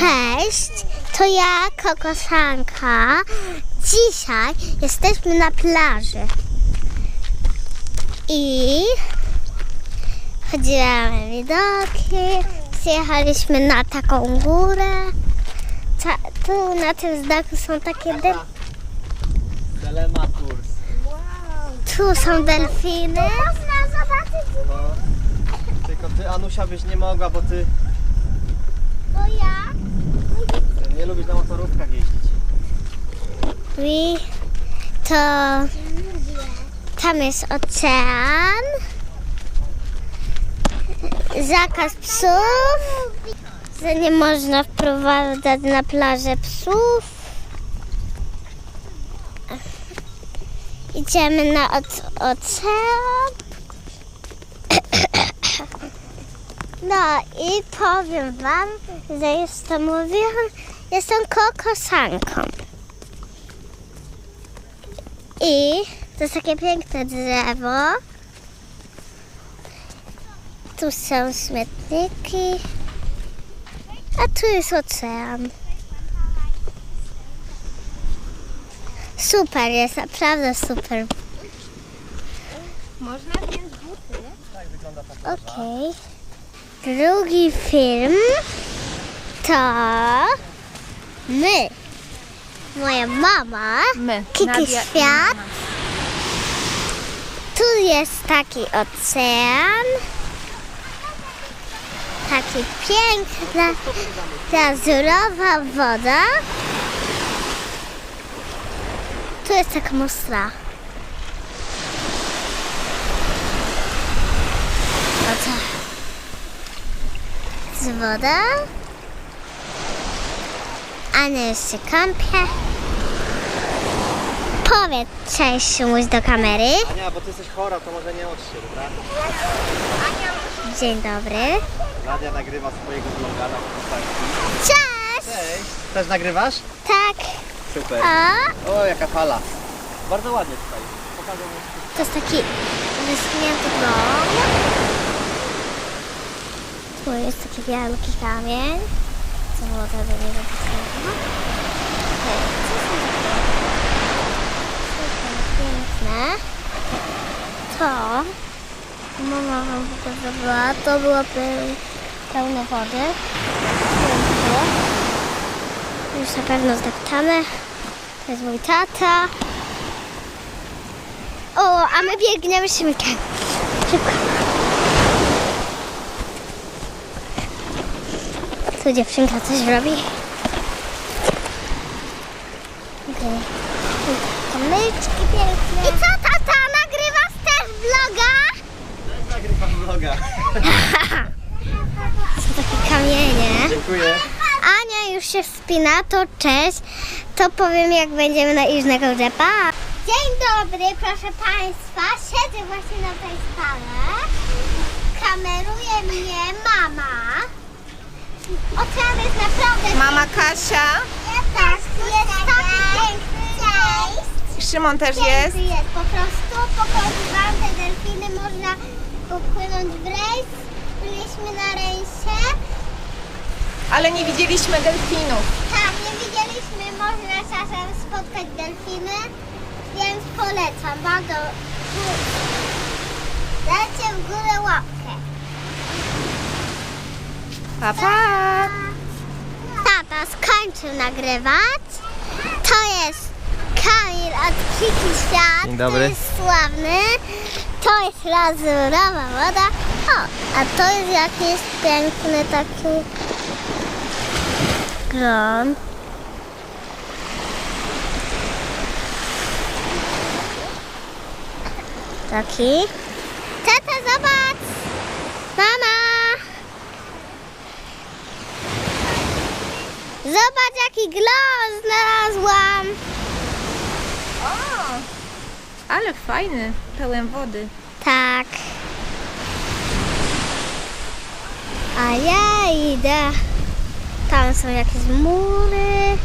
Cześć, to ja, Kokosanka. Dzisiaj jesteśmy na plaży. I chodziłamy widoki, przyjechaliśmy na taką górę. Ta, tu na tym znaku są takie de- Telematurs. tu są delfiny. Można zobaczyć, No. Tylko ty Anusia byś nie mogła, bo ty bo ja. nie lubisz na motorówkach jeździć. I to tam jest ocean. Zakaz psów. Że nie można wprowadzać na plażę psów. Idziemy na oce- ocean. No i powiem wam, że jestem mówiłam, jestem kokosanką. I to jest takie piękne drzewo. Tu są śmietniki. A tu jest ocean. Super jest, naprawdę super. Można wziąć buty. Tak wygląda ta. Okej. Drugi film to my. Moja mama. My. Kiki Nadia Świat. Tu jest taki ocean. Taki piękna, lazurowa woda. Tu jest taka mostra. Jest woda. Ania już się kąpie. Powiedz cześć Szymuś do kamery. Ania, bo ty jesteś chora, to może nie odź się, dobra? Dzień dobry. Nadia nagrywa swojego vloga na postaci. Cześć! Cześć! Też nagrywasz? Tak. Super. A O, jaka fala. Bardzo ładnie tutaj. Pokażę mu. to jest taki wyschnięty dom. Tu jest taki wielki kamień. Co było to do niego potrzebne? Okej, co są takie piękne? To mama wam pokazywała. To było peł- pełne wody. Już na pewno zdeptane. To jest mój tata. O, a my biegniemy szybkiem. Szybko. Tu dziewczynka coś robi. Okej. Kamyczki piękne. I co, tata, nagrywasz też vloga? Też nagrywam vloga. Są takie kamienie. Dziękuję. Ania już się wspina, to cześć. To powiem, jak będziemy na Iżnego Rzepa. Dzień dobry, proszę Państwa. Siedzę właśnie na tej skale. Kameruje mnie mama. Mama Kasia. Tak, jest piękny. I Szymon też jest. Jest. Po prostu pokazywałam te delfiny. Można popłynąć w rejs. Byliśmy na rejsie. Ale nie widzieliśmy delfinów. Tak, nie widzieliśmy, można czasem spotkać delfiny, więc polecam, bardzo Dajcie w górę łapkę. Pa, pa. Tata skończył nagrywać. To jest Kamil od Kiki Świat. Dzień dobry. To jest sławny. To jest lazurowa woda. O, a to jest jakiś piękny taki gron. Taki. Tata, zobacz! Mama! Zobacz jaki glos znalazłam! O, ale fajny. Pełen wody. Tak. A ja idę. Tam są jakieś mury.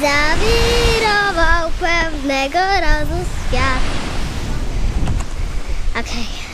Zawirował pewnego razu świat. Okej. No